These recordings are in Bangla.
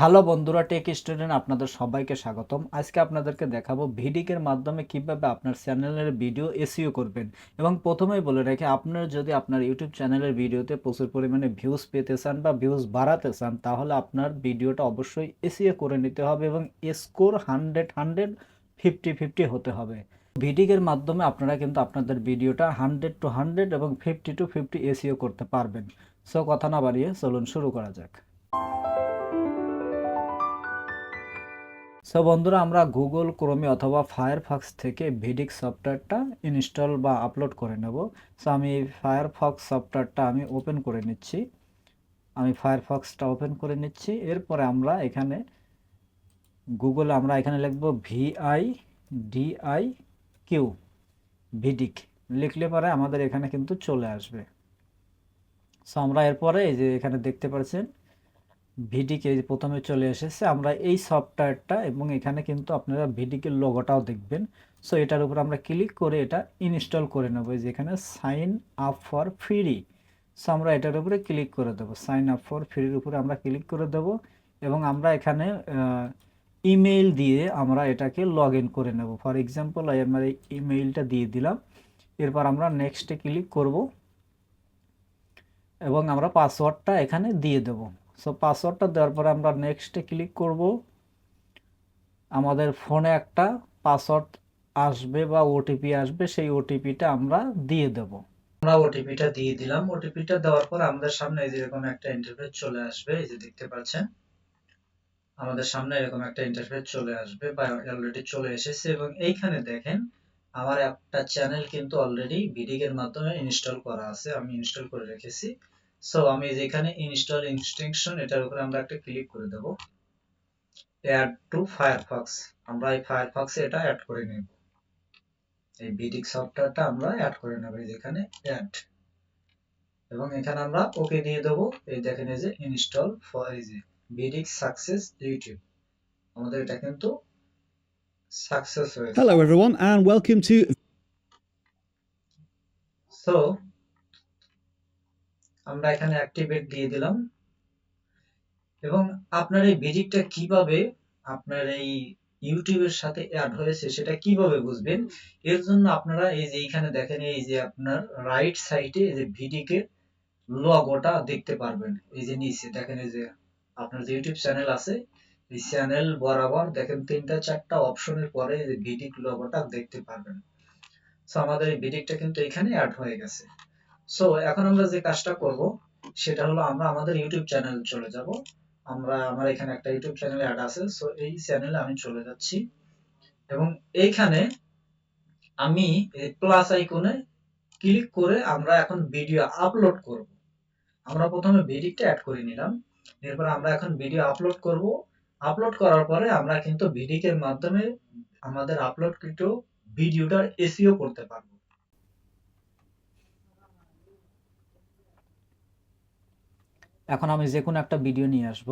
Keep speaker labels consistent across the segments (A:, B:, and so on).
A: হ্যালো বন্ধুরা, টেক স্টুডেন্ট আপনাদের সবাইকে স্বাগতম। আজকে আপনাদেরকে দেখাবো ভিডিকের মাধ্যমে কীভাবে আপনার চ্যানেলের ভিডিও এসিও করবেন। এবং প্রথমেই বলে রাখি, আপনার যদি আপনার ইউটিউব চ্যানেলের ভিডিওতে প্রচুর পরিমাণে ভিউজ পেতে চান বা ভিউজ বাড়াতে চান, তাহলে আপনার ভিডিওটা অবশ্যই এসিও করে নিতে হবে এবং score hundred hundred fifty fifty হতে হবে। ভিডিকের মাধ্যমে আপনারা কিন্তু আপনাদের ভিডিওটা হান্ড্রেড টু হান্ড্রেড এবং ফিফটি টু ফিফটি এসিও করতে পারবেন। সো কথা না বাড়িয়ে চলুন শুরু করা যাক। সো বন্ধুরা, আমরা গুগল ক্রোমে অথবা ফায়ারফক্স থেকে ভিডিক সফটওয়্যারটা ইনস্টল বা আপলোড করে নেব। সো আমি এই ফায়ারফক্স সফটওয়্যারটা আমি ওপেন করে নিচ্ছি। আমি ফায়ারফক্সটা ওপেন করে নিচ্ছি। এরপরে আমরা এখানে গুগলে আমরা এখানে লিখব ভিআই ডিআই কিউ ভিডিক লিখলে পরে আমাদের এখানে কিন্তু চলে আসবে। সো আমরা এরপরে এই যে এখানে দেখতে পাচ্ছেন ভিডিকে প্রথমে চলে এসেছে। আমরা এই সফটওয়্যারটা এবং এখানে কিন্তু আপনারা ভিডিকের লোগোটাও দেখবেন। সো এটার উপর আমরা ক্লিক করে এটা ইনস্টল করে নেব। এই যে এখানে sign up for free so আমরা এটার উপরে ক্লিক করে দেবো। সাইন আপ ফর ফ্রির উপরে আমরা ক্লিক করে দেব এবং আমরা এখানে ইমেইল দিয়ে আমরা এটাকে লগ ইন করে নেব। ফর এক্সাম্পল আমার এই ইমেইলটা দিয়ে দিলাম। এরপর আমরা নেক্সটে ক্লিক করব এবং আমরা পাসওয়ার্ডটা এখানে দিয়ে দেবো। সো পাসওয়ার্ডটা দেওয়ার পরে আমরা নেক্সটে ক্লিক করব। আমাদের ফোনে একটা পাসওয়ার্ড আসবে বা ওটিপি আসবে, সেই ওটিপিটা আমরা দিয়ে দেব। আমরা ওটিপিটা দিয়ে দিলাম। ওটিপিটা দেওয়ার পর আমাদের সামনে এই যে এরকম একটা ইন্টারফেস চলে আসবে, এই যে দেখতে পাচ্ছেন। আমাদের সামনে এরকম একটা ইন্টারফেস চলে আসবে বা অলরেডি চলে এসেছে এবং এইখানে দেখেন, আমার একটা চ্যানেল কিন্তু অলরেডি বিডিং এর মাধ্যমে ইনস্টল করা আছে। আমি ইনস্টল করে রেখেছি। সো আমি যেখানে ইনস্টল এক্সটেনশন এটার উপরে আমরা একটা ক্লিক করে দেব। অ্যাড টু ফায়ারফক্স আমরা এই ফায়ারফক্সে এটা অ্যাড করে নেব। এই বিডিক সফটওয়্যারটা আমরা অ্যাড করে নেব যেখানে অ্যাড এবং এখানে আমরা ওকে দিয়ে দেব। এই দেখেন এই যে ইনস্টল ফর এই যে বিডিক সাকসেস ইউটিউব আমাদের এটা কিন্তু সাকসেস হয়েছে।
B: Hello, everyone, and welcome to
A: so আমরা এখানে অ্যাক্টিভেট দিয়ে দিলাম। এবং আপনার এই ভিডিকটা কীভাবে আপনার এই ইউটিউবের সাথে অ্যাড হয়েছে সেটা কীভাবে বুঝবেন? এর জন্য আপনারা এই যে এইখানে দেখেন, এই যে আপনার রাইট সাইডে এই যে ভিডিকের লগোটা দেখতে পারবেন। এই যে নিচে দেখেন, এই যে আপনার যে ইউটিউব চ্যানেল আছে, এই চ্যানেল বরাবর দেখেন তিনটা চারটা অপশনের পরে এই ভিডিক লগোটা দেখতে পারবেন। সো আমাদের এই ভিডিকটা কিন্তু এখানে অ্যাড হয়ে গেছে। সো এখন আমরা যে কাজটা করব, সেটা হলো আমরা আমাদের ইউটিউব চ্যানেল চলে যাব। আমরা, আমার এখানে একটা ইউটিউব চ্যানেল অ্যাড আছে সো এই চ্যানেলে আমি চলে যাচ্ছি। এবং এইখানে আমি প্লাস আইকনে ক্লিক করে আমরা এখন ভিডিও আপলোড করব। আমরা প্রথমে ভিডিওটা অ্যাড করে নিলাম। এরপর আমরা এখন ভিডিও আপলোড করব। আপলোড করার পরে আমরা কিন্তু ভিডিকের মাধ্যমে আমাদের আপলোডকৃত ভিডিওটার এসইও করতে পারব। এখন আমি যে কোনো একটা ভিডিও নিয়ে আসব।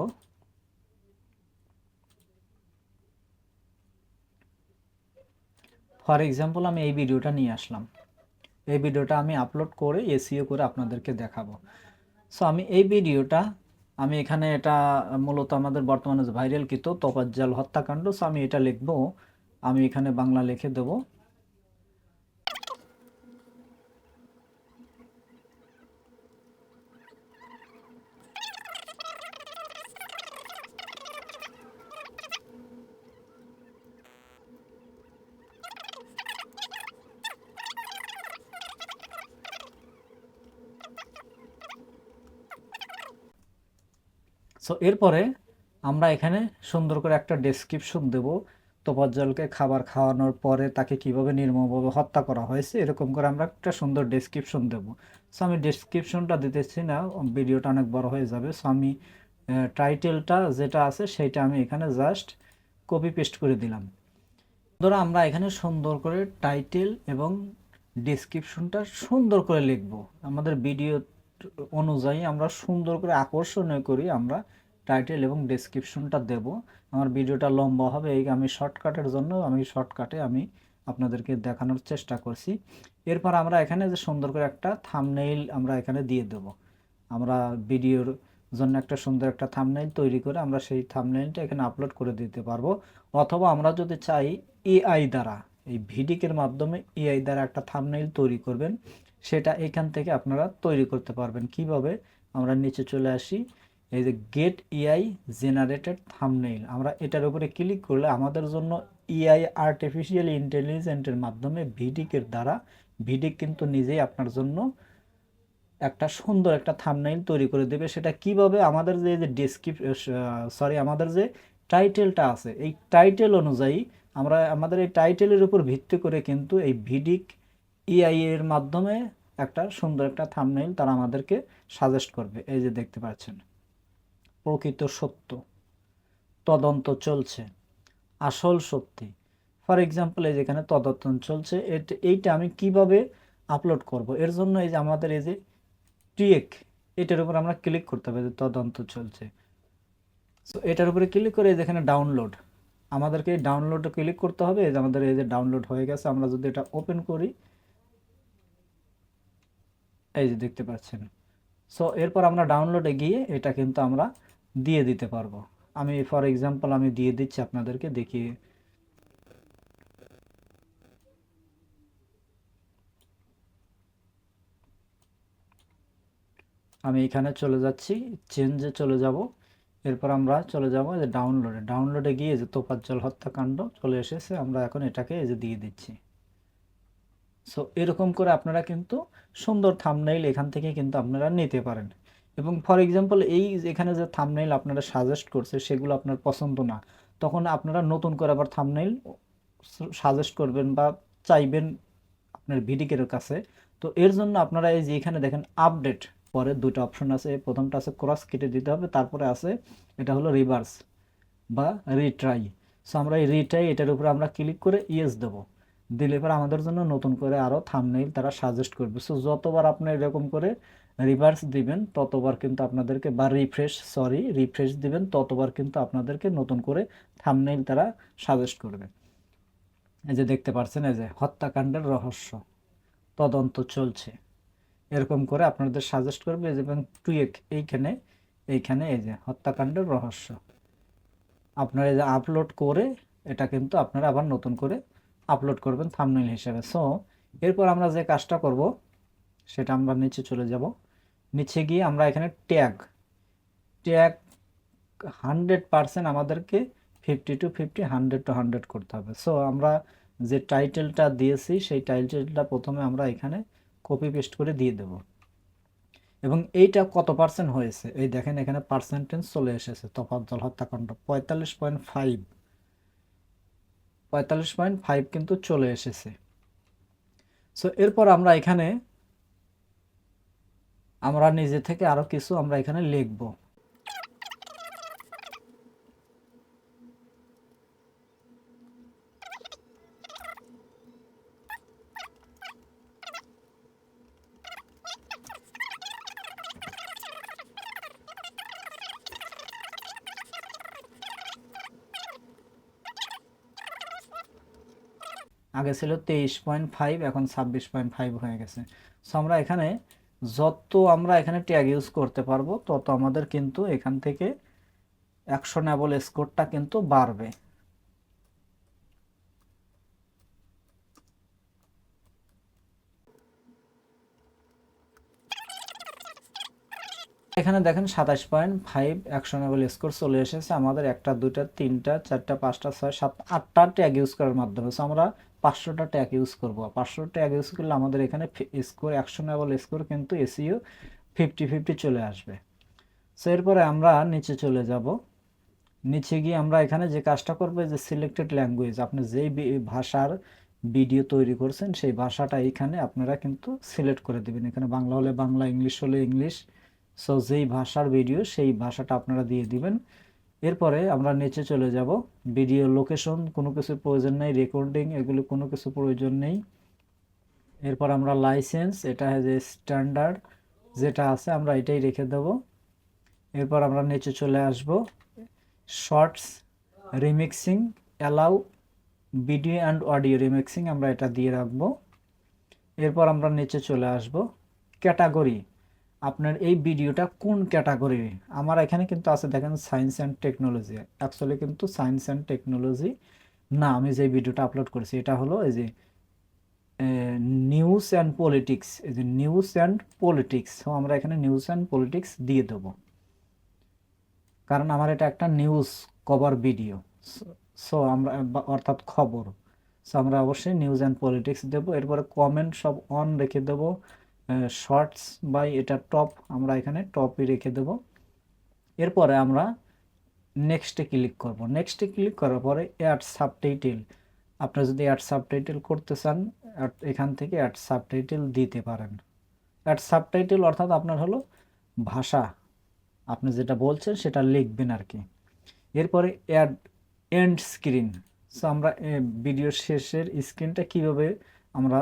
A: ফর এক্সাম্পল আমি এই ভিডিওটা নিয়ে আসলাম। এই ভিডিওটা আমি আপলোড করে এসিও করে আপনাদেরকে দেখাবো। সো আমি এই ভিডিওটা আমি এখানে এটা মূলত আমাদের বর্তমানে ভাইরাল কিত তপাজ্জাল হত্যাকাণ্ড সো আমি এটা লিখব। আমি এখানে বাংলা লিখে দেবো। সো এরপরে আমরা এখানে সুন্দর করে একটা ডেসক্রিপশন দেব। তোফাজ্জলকে খাবার খাওয়ানোর পরে তাকে কীভাবে নির্মমভাবে হত্যা করা হয়েছে, এরকম করে আমরা একটা সুন্দর ডেসক্রিপশন দেব। সো আমি ডেসক্রিপশনটা দিতেছি না, ভিডিওটা অনেক বড় হয়ে যাবে। সো আমি টাইটেলটা যেটা আছে সেইটা আমি এখানে জাস্ট কপি পেস্ট করে দিলাম। ধরো আমরা এখানে সুন্দর করে টাইটেল এবং ডেসক্রিপশনটা সুন্দর করে লিখব। আমাদের ভিডিও অনুযায়ী আমরা সুন্দর করে আকর্ষণীয় করি আমরা টাইটেল এবং ডেসক্রিপশনটা দেব। আমার ভিডিওটা লম্বা হবে, এই আমি শর্টকাটের জন্য আমি শর্টকাটে আমি আপনাদেরকে দেখানোর চেষ্টা করছি। এরপর আমরা এখানে যে সুন্দর করে একটা থামনেইল আমরা এখানে দিয়ে দেব। আমরা ভিডিওর জন্য একটা সুন্দর একটা থামনেইল তৈরি করে আমরা সেই থামনেইলটা এখানে আপলোড করে দিতে পারব। অথবা আমরা যদি চাই এআই দ্বারা, এই ভিডিকের মাধ্যমে এআই দ্বারা একটা থামনেইল তৈরি করবেন, সেটা এখান থেকে আপনারা তৈরি করতে পারবেন। কীভাবে? আমরা নিচে চলে আসি। এই যে গেট এআই জেনারেটেড থামনেইল আমরা এটার উপরে ক্লিক করলে আমাদের জন্য এআই আর্টিফিশিয়াল ইন্টেলিজেন্টের মাধ্যমে ভিডিকের দ্বারা, ভিডিক কিন্তু নিজেই আপনার জন্য একটা সুন্দর একটা থামনেইল তৈরি করে দেবে। সেটা কীভাবে আমাদের যে যে ডেসক্রিপ সরি আমাদের যে টাইটেলটা আছে, এই টাইটেল অনুযায়ী আমরা, আমাদের এই টাইটেলের উপর ভিত্তি করে কিন্তু এই ভিডিক এআই এর মাধ্যমে একটা সুন্দর একটা থামনেইল তারা আমাদেরকে সাজেস্ট করবে। এই যে দেখতে পাচ্ছেন। প্রকৃত সত্য। তদন্ত চলছে। আসল সত্যি। ফর এক্সাম্পল এই যেখানে তদন্ত চলছে এইটা আমি কীভাবে আপলোড করব? এর জন্য এই যে আমাদের এই যে টিএক এটার উপর আমরা ক্লিক করতে হবে যে তদন্ত চলছে। সো এটার উপরে ক্লিক করে যেখানে ডাউনলোড আমাদেরকে ডাউনলোডে ক্লিক করতে হবে। যে আমাদের এই যে ডাউনলোড হয়ে গেছে, আমরা যদি এটা ওপেন করি, এই যে দেখতে পাচ্ছেন। সো এরপর আমরা ডাউনলোডে গিয়ে এটা কিন্তু আমরা দিয়ে দিতে পারব। আমি ফর এক্সাম্পল আমি দিয়ে দিচ্ছি আপনাদেরকে দেখিয়ে আমি এখানে চলে যাচ্ছি চেঞ্জে চলে যাব। এরপর আমরা চলে যাব যে ডাউনলোডে ডাউনলোডে গিয়ে যে তোপাজ্জল হত্যাকাণ্ড চলে এসেছে, আমরা এখন এটাকে এই যে দিয়ে দিচ্ছি। সো এরকম করে আপনারা কিন্তু সুন্দর থামনেইল এখান থেকে কিন্তু আপনারা নিতে পারেন। এবং ফর এক্সাম্পল এই এখানে যে থামনেইল আপনারা সাজেস্ট করছে, সেগুলো আপনার পছন্দ না, তখন আপনারা নতুন করে আবার থামনেইল সাজেস্ট করবেন বা চাইবেন আপনার ভিডিকের কাছে। তো এর জন্য আপনারা এই যে এখানে দেখেন আপডেট পরে দুটো অপশন আছে। প্রথমটা আছে ক্রস কেটে দিতে হবে, তারপরে আছে এটা হলো রিভার্স বা রিট্রাই সো আমরা এই রিট্রাই এটার উপরে আমরা ক্লিক করে ইয়েস দেবো। দিলে পরে আমাদের জন্য নতুন করে আরও থামনেইল তারা সাজেস্ট করবে। সো যতবার আপনি এরকম করে রিভার্স দিবেন, ততবার কিন্তু আপনাদেরকে, বা রিফ্রেশ সরি রিফ্রেশ দিবেন, ততবার কিন্তু আপনাদেরকে নতুন করে থামনেইল তারা সাজেস্ট করবে। এই যে দেখতে পাচ্ছেন এই যে হত্যাকাণ্ডের রহস্য, তদন্ত চলছে। এরকম করে আপনাদের সাজেস্ট করবে এবং টুয়েক এইখানে এইখানে এই যে হত্যাকাণ্ডের রহস্য। আপনারা এই যে আপলোড করে, এটা কিন্তু আপনারা আবার নতুন করে আপলোড করবেন থামনেইল হিসেবে। সো এরপর আমরা যে কাজটা করব, সেটা আমরা নিচে চলে যাব। নিচে গিয়ে আমরা এখানে ট্যাগ ট্যাগ হান্ড্রেড পারসেন্ট আমাদেরকে fifty to fifty, hundred to hundred করতে হবে। সো আমরা যে টাইটেলটা দিয়েছি, সেই টাইটেলটা প্রথমে আমরা এখানে কপি পেস্ট করে দিয়ে দেব। এবং এইটা কত পার্সেন্ট হয়েছে? এই দেখেন এখানে পার্সেন্টেজ চলে এসেছে, তফাৎ তফাজ্জল হত্যাকাণ্ড। পঁয়তাল্লিশ পয়েন্ট ফাইভ পঁয়তাল্লিশ পয়েন্ট ফাইভ কিন্তু চলে এসেছে। সো এরপর আমরা এখানে আমরা নিজে থেকে আরও কিছু আমরা এখানে লিখব। আগে ছিল তেইশ পয়েন্ট ফাইভ, এখন ছাব্বিশ পয়েন্ট ফাইভ হয়ে গেছে। সো আমরা এখানে যত আমরা এখানে ট্যাগ ইউজ করতে পারব, তত আমাদের কিন্তু এখান থেকে অ্যাকশনেবল স্কোরটা কিন্তু বাড়বে। এখানে দেখেন সাতাশ পয়েন্ট ফাইভ অ্যাকশনেবল স্কোর চলে এসেছে। আমাদের একটা, দুইটা, তিনটা, চারটা, পাঁচটা, ছয় সাত আটটা ট্যাগ ইউজ করার মাধ্যমে। আমরা পাঁচশোটা ট্যাগ ইউজ করব। পাঁচশো ট্যাগ ইউজ করলে আমাদের এখানে স্কোর অ্যাকশনেবল স্কোর কিন্তু এসিও ফিফটি ফিফটি চলে আসবে। সো এরপরে আমরা নিচে চলে যাব। নিচে গিয়ে আমরা এখানে যে কাজটা করব যে সিলেক্টেড ল্যাঙ্গুয়েজ আপনি যেই ভাষার ভিডিও তৈরি করছেন, সেই ভাষাটা এখানে আপনারা কিন্তু সিলেক্ট করে দেবেন। এখানে বাংলা হলে বাংলা, ইংলিশ হলে ইংলিশ। সো যেই ভাষার ভিডিও সেই ভাষাটা আপনারা দিয়ে দিবেন। এরপরে আমরা নিচে চলে যাব। ভিডিও লোকেশন কোনো কিছু প্রয়োজন নেই রেকর্ডিং এগুলো কোনো কিছু প্রয়োজন নেই। এরপর আমরা লাইসেন্স এটা যে স্ট্যান্ডার্ড যেটা আছে, আমরা এটাই রেখে দেব। এরপর আমরা নিচে চলে আসব। Shorts remixing allow video and audio remixing আমরা এটা দিয়ে রাখব। এরপর আমরা নিচে চলে আসব। ক্যাটাগরি আপনার এই ভিডিওটা কোন ক্যাটাগরি আমার এখানে কিন্তু আছে, দেখেন সায়েন্স অ্যান্ড টেকনোলজি অ্যাকচুয়ালি কিন্তু সায়েন্স অ্যান্ড টেকনোলজি না, আমি যে ভিডিওটা আপলোড করেছি, এটা হলো এই যে নিউজ অ্যান্ড পলিটিক্স এই যে নিউজ অ্যান্ড পলিটিক্স সো আমরা এখানে নিউজ অ্যান্ড পলিটিক্স দিয়ে দেবো। কারণ আমার এটা একটা নিউজ কভার ভিডিও সো আমরা অর্থাৎ খবর। সো আমরা অবশ্যই নিউজ অ্যান্ড পলিটিক্স দেবো, এরপরে কমেন্ট সব অন রেখে দেবো। শর্টস বাই এটা টপ আমরা এখানে টপই রেখে দেবো। এরপরে আমরা নেক্সটে ক্লিক করব। নেক্সটে ক্লিক করার পরে অ্যাড সাবটাইটেল আপনি যদি অ্যাড সাবটাইটেল করতে চান এখান থেকে অ্যাড সাবটাইটেল দিতে পারেন। অ্যাড সাবটাইটেল অর্থাৎ আপনার হলো ভাষা। আপনি যেটা বলছেন, সেটা লিখবেন আর কি। এরপরে অ্যাড এন্ড স্ক্রিন সো আমরা ভিডিও শেষের স্ক্রিনটা কীভাবে আমরা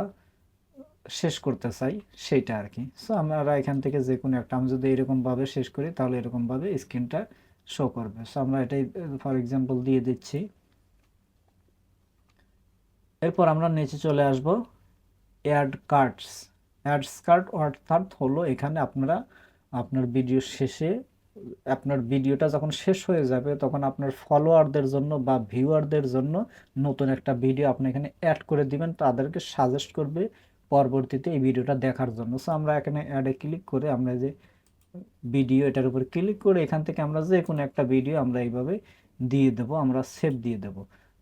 A: শেষ করতে চাই, সেইটা আর কি সো আমরা এখান থেকে যে কোনো একটা, আমি যদি এরকমভাবে শেষ করি, তাহলে এরকমভাবে স্ক্রিনটা শো করবে। সো আমরা এটাই ফর এক্সাম্পল দিয়ে দিচ্ছি। এরপর আমরা নিচে চলে আসব। অ্যাড কার্ডস অ্যাডস কার্ড অর্থাৎ হলো এখানে আপনারা, আপনার ভিডিও শেষে, আপনার ভিডিওটা যখন শেষ হয়ে যাবে, তখন আপনার ফলোয়ারদের জন্য বা ভিউয়ারদের জন্য নতুন একটা ভিডিও আপনি এখানে অ্যাড করে দিবেন। তাদেরকে সাজেস্ট করবে পরবর্তীতে এই ভিডিওটা দেখার জন্য। সো আমরা এখানে অ্যাডে ক্লিক করে আমরা যে ভিডিও এটার উপর ক্লিক করে এখান থেকে আমরা যে কোনো একটা ভিডিও আমরা এইভাবে দিয়ে দেব, আমরা সেভ দিয়ে দেব।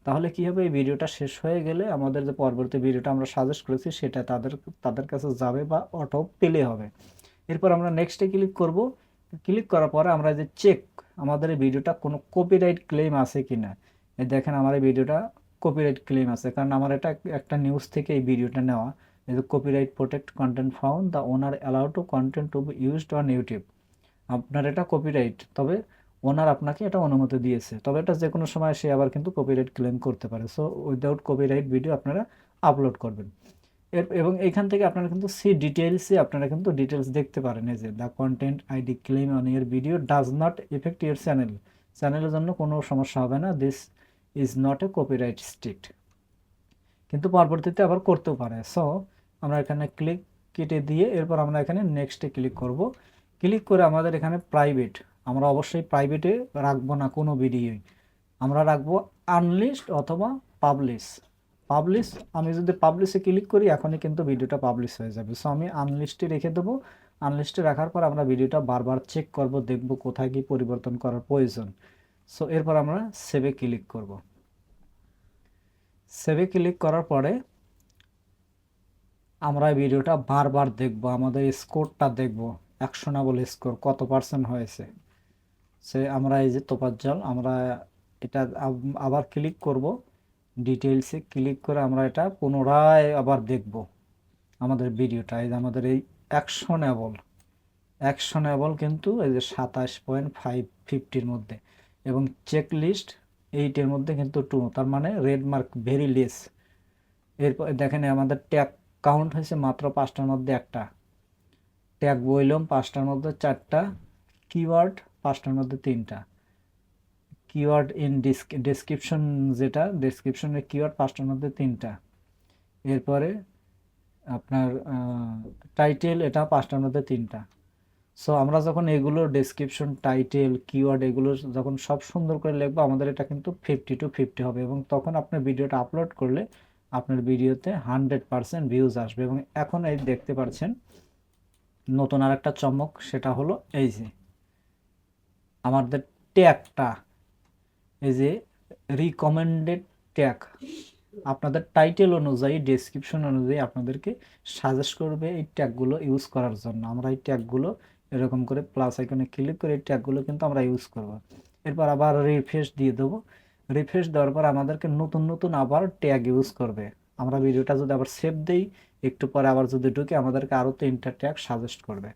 A: তাহলে কি হবে? এই ভিডিওটা শেষ হয়ে গেলে আমাদের যে পরবর্তী ভিডিওটা আমরা সাজেস্ট করেছি সেটা তাদের তাদের কাছে যাবে বা অটো পেলে হবে। এরপর আমরা নেক্সটে ক্লিক করব। ক্লিক করার পরে আমরা যে চেক আমাদের এই ভিডিওটা কোনো কপিরাইট ক্লেম আছে কি না দেখেন আমার এই ভিডিওটা কপিরাইট ক্লেম আছে, কারণ আমার এটা একটা নিউজ থেকে এই ভিডিওটা নেওয়া। Copyright protect content found the owner allow to content to be used on YouTube আপনার এটা কপিরাইট তবে ওনার আপনাকে এটা অনুমতি দিয়েছে। তবে এটা যে কোনো সময় সে আবার কিন্তু কপিরাইট ক্লেম করতে পারে। সো উইদাউট কপিরাইট ভিডিও আপনারা আপলোড করবেন। এবং এখান থেকে আপনারা কিন্তু সি ডিটেলসে আপনারা কিন্তু ডিটেলস দেখতে পারেন। এই যে the content ID claim on your video does not affect your channel চ্যানেলের জন্য কোনো সমস্যা হবে না। This is not a copyright strict কিন্তু পরবর্তীতে আবার করতেও পারে। সো আমরা এখানে ক্লিক কেটে দিয়ে এরপর আমরা এখানে নেক্সটে ক্লিক করব। ক্লিক করে আমাদের এখানে প্রাইভেট আমরা অবশ্যই প্রাইভেটে রাখব না কোনো ভিডিওই আমরা রাখব আনলিস্ট অথবা পাবলিশ পাবলিশ আমি যদি পাবলিশে ক্লিক করি, এখনই কিন্তু ভিডিওটা পাবলিশ হয়ে যাবে। সো আমি আনলিস্টে রেখে দেবো। আনলিস্টে রাখার পর আমরা ভিডিওটা বারবার চেক করব, দেখব কোথায় কি পরিবর্তন করার প্রয়োজন। সো এরপর আমরা সেভে ক্লিক করব। সেভে ক্লিক করার পরে আমরা ভিডিওটা বারবার দেখব, আমাদের স্কোরটা দেখব। অ্যাকশনাবল স্কোর কত পার্সেন্ট হয়েছে? সে আমরা এই যে তোপাজ্জল আমরা এটা আবার ক্লিক করব। ডিটেলসে ক্লিক করে আমরা এটা পুনরায় আবার দেখব আমাদের ভিডিওটা। এই আমাদের এই অ্যাকশনেবল অ্যাকশনেবল কিন্তু এই যে সাতাশ পয়েন্ট ফাইভ ফিফটির মধ্যে। এবং চেক লিস্ট এইটের মধ্যে কিন্তু টু তার মানে রেড মার্ক ভেরি লেস এরপর দেখেন আমাদের ট্যাগ কাউন্ট হয়েছে মাত্র পাঁচটার মধ্যে একটা। ট্যাগ বইলাম পাঁচটার মধ্যে চারটা কিওয়ার্ড পাঁচটার মধ্যে তিনটা। কিওয়ার্ড ইন ডেসক্রিপশন যেটা ডেসক্রিপশনের কিওয়ার্ড পাঁচটার মধ্যে তিনটা। এরপরে আপনার টাইটেল এটা পাঁচটার মধ্যে তিনটা। সো আমরা যখন এগুলো ডেসক্রিপশন টাইটেল কিওয়ার্ড এগুলো যখন সব সুন্দর করে লিখব, আমাদের এটা কিন্তু ফিফটি টু ফিফটি হবে এবং তখন আপনার ভিডিওটা আপলোড করলে আপনার ভিডিওতে হান্ড্রেড পারসেন্ট ভিউজ আসবে এবং এখন এই দেখতে পাচ্ছেন, নতুন আর একটা চমক, সেটা হলো এই যে, আমাদের ট্যাগটা এই যে রিকমেন্ডেড ট্যাগ আপনাদের টাইটেল অনুযায়ী ডেসক্রিপশন অনুযায়ী আপনাদেরকে সাজেস্ট করবে এই ট্যাগগুলো ইউজ করার জন্য। আমরা এই ট্যাগগুলো এরকম করে প্লাস আইকনে ক্লিক করে এই ট্যাগগুলো কিন্তু আমরা ইউজ করব। এরপর আবার রিফ্রেশ দিয়ে দেবো। রিফ্রেশ দেওয়ার পর আমাদেরকে নতুন নতুন আবার ট্যাগ ইউজ করবে। আমরা ভিডিওটা যদি আবার সেভ দেই, একটু পরে আবার যদি ঢুকে আমাদেরকে আরও তিনটা ট্যাগ সাজেস্ট করবে।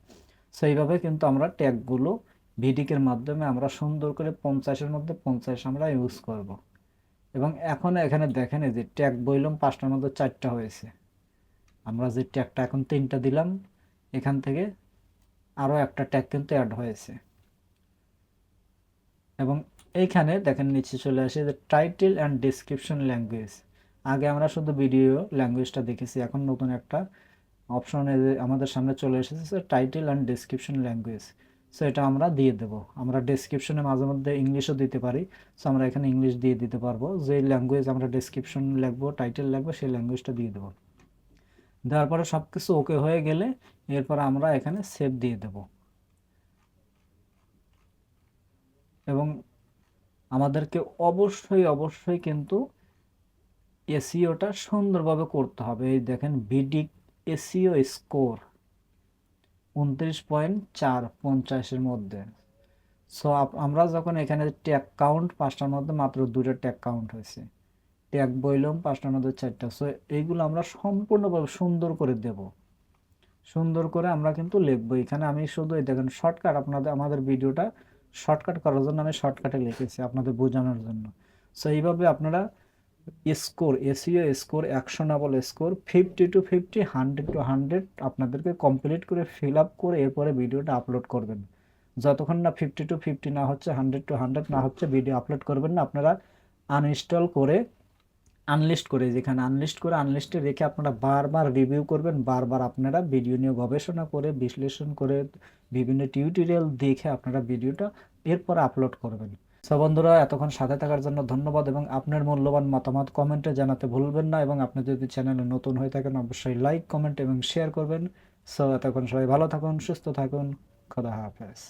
A: সো এইভাবে কিন্তু আমরা ট্যাগগুলো ভিডিকের মাধ্যমে আমরা সুন্দর করে পঞ্চাশের মধ্যে পঞ্চাশ আমরা ইউজ করব। এবং এখন এখানে দেখেন এই যে ট্যাগ বইলাম পাঁচটার মধ্যে চারটা হয়েছে। আমরা যে ট্যাগটা এখন তিনটা দিলাম, এখান থেকে আরও একটা ট্যাগ কিন্তু অ্যাড হয়েছে। এবং এইখানে দেখেন নিচে চলে আসে যে টাইটেল অ্যান্ড ডেসক্রিপশন ল্যাঙ্গুয়েজ আগে আমরা শুধু ভিডিও ল্যাঙ্গুয়েজটা দেখেছি, এখন নতুন একটা অপশনে আমাদের সামনে চলে এসেছে title and description language so এটা আমরা দিয়ে দেব। আমরা ডেসক্রিপশনে মাঝে মধ্যে ইংলিশও দিতে পারি। সো আমরা এখানে ইংলিশ দিয়ে দিতে পারব। যে ল্যাঙ্গুয়েজ আমরা ডেসক্রিপশন লিখব টাইটেল লিখব, সেই ল্যাঙ্গুয়েজটা দিয়ে দেবো। দেওয়ার পরে সব কিছু ওকে হয়ে গেলে এরপর আমরা এখানে সেভ দিয়ে দেব। এবং আমাদেরকে অবশ্যই অবশ্যই কিন্তু এসিওটা সুন্দরভাবে করতে হবে। এই দেখেন বিডি এসিও স্কোর উনত্রিশ পয়েন্ট চার পঞ্চাশের মধ্যে। সো আমরা যখন এখানে ট্যাগ কাউন্ট পাঁচটার মধ্যে মাত্র দুটো ট্যাগ কাউন্ট হয়েছে। ট্যাগ বইলাম পাঁচটার মধ্যে চারটা। সো এইগুলো আমরা সম্পূর্ণভাবে সুন্দর করে দেব। সুন্দর করে আমরা কিন্তু লিখব। এখানে আমি শুধু এই দেখেন শর্টকাট আপনাদের, আমাদের ভিডিওটা শর্টকাট করার জন্য আমি শর্টকাটে লিখেছি আপনাদের বোঝানোর জন্য। সো এইভাবে আপনারা score SEO score actionable score fifty to fifty hundred to hundred আপনাদেরকে কমপ্লিট করে ফিল আপ করে এরপরে ভিডিওটা আপলোড করবেন। যতক্ষণ না ফিফটি টু ফিফটি না হচ্ছে হান্ড্রেড টু হান্ড্রেড না হচ্ছে ভিডিও আপলোড করবেন না, আপনারা আনইনস্টল করে আনলিস্ট করে, যেখানে আনলিস্ট করে আনলিস্টে রেখে আপনারা বারবার রিভিউ করবেন, বারবার আপনারা ভিডিও নিয়ে গবেষণা করে, বিশ্লেষণ করে, বিভিন্ন টিউটোরিয়াল দেখে আপনারা ভিডিওটা এরপর আপলোড করবেন। সো বন্ধুরা, এতক্ষণ সাথে থাকার জন্য ধন্যবাদ এবং আপনার মূল্যবান মতামত কমেন্টে জানাতে ভুলবেন না এবং আপনি যদি চ্যানেলে নতুন হয়ে থাকেন, অবশ্যই লাইক কমেন্ট এবং শেয়ার করবেন। সো এতক্ষণ সবাই ভালো থাকুন, সুস্থ থাকুন, খোদা হাফেজ।